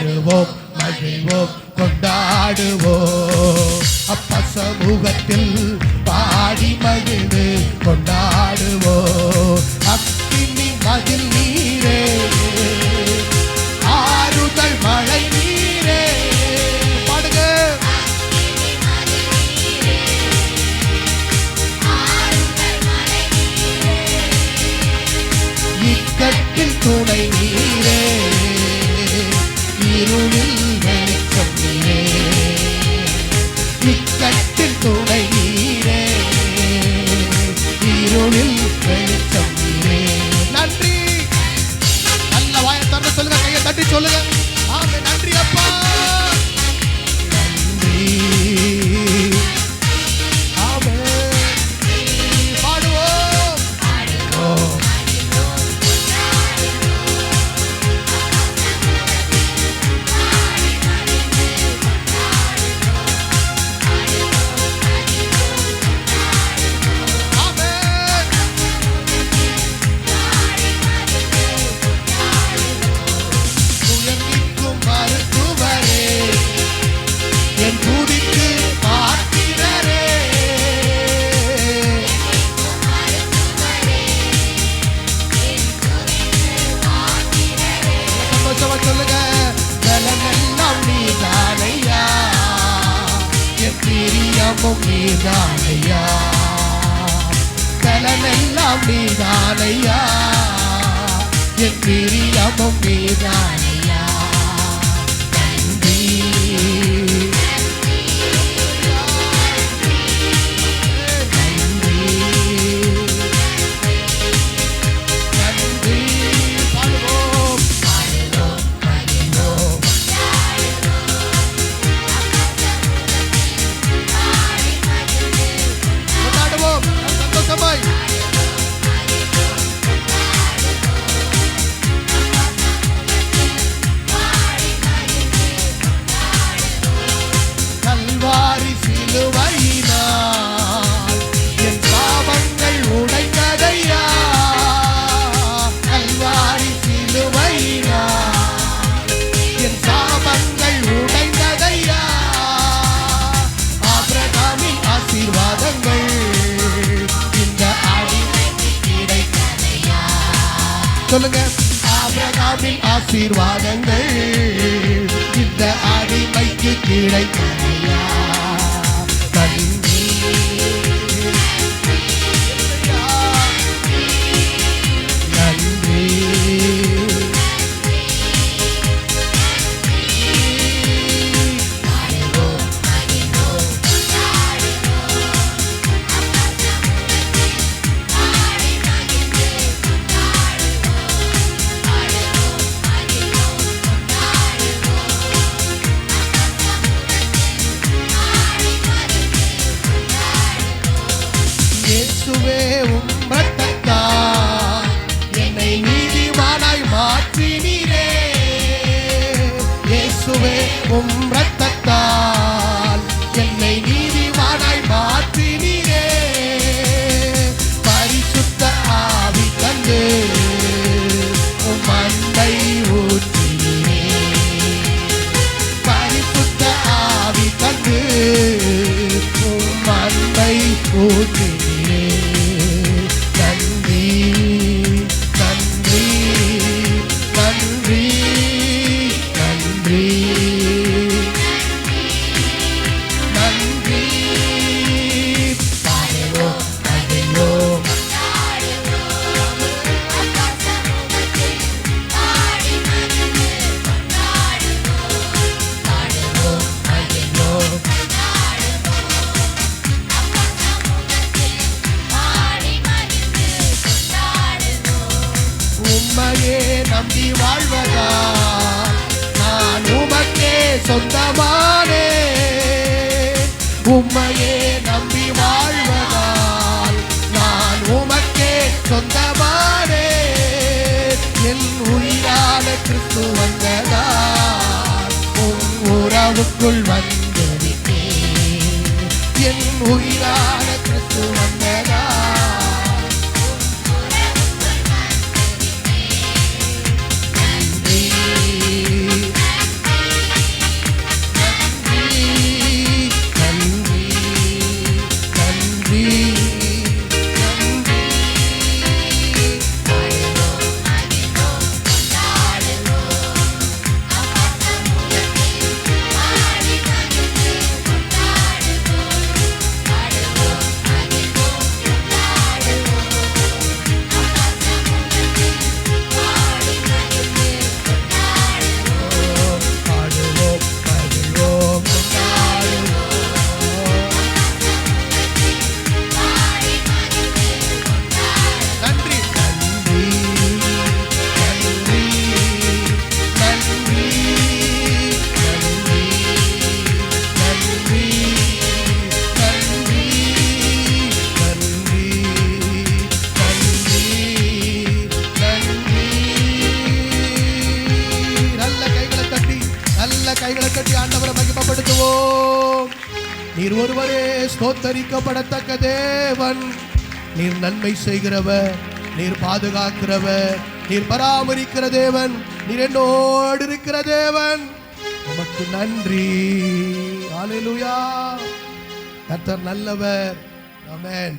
பாடுவோம் மகிழ்வோம் கொண்டாடுவோம். அப்ப சமூகத்தில் பாடி மகிழ்வு கொண்டாடு பிரியமும் நீதானையா கலனெல்லாம் நீதானையா? என் பிரியமும் நீதான சொல்லுங்க. ஆபிரகாமின் ஆசீர்வாதங்கள் இந்த அடிமைக்கு கிடைத்ததையா உம் ரத்தத்தால் என்னை நீதிமானாய் மாற்றினீரே. பரிசுத்த ஆவி தந்து உம் அன்பை ஊற்றினீரே. பரிசுத்த ஆவி தந்து உம் அன்பை ஊற்றினீரே. நம்பி வாழ்வதா? நான் உமக்கே சொந்தமானே. உம்மையே நம்பி வாழ்வதால் நான் உமக்கே சொந்தமானே. என் உயிரான கிறிஸ்து வந்ததா உன் உறவுக்குள் வந்திருக்கேன் என் உயிரான கிறிஸ்து வந்த மகிமப்படுத்துவோம். நீர் ஒருவரே ஸ்தோத்தரிக்கப்படத்தக்க தேவன். நீர் நன்மை செய்கிறவர் நீர் பாதுகாக்கிறவர் நீர் பராமரிக்கிற தேவன் நீர் என்னோடு இருக்கிற தேவன். உமக்கு நன்றி. ஆலையிலுயா கர்த்தர் நல்லவர். அமேன்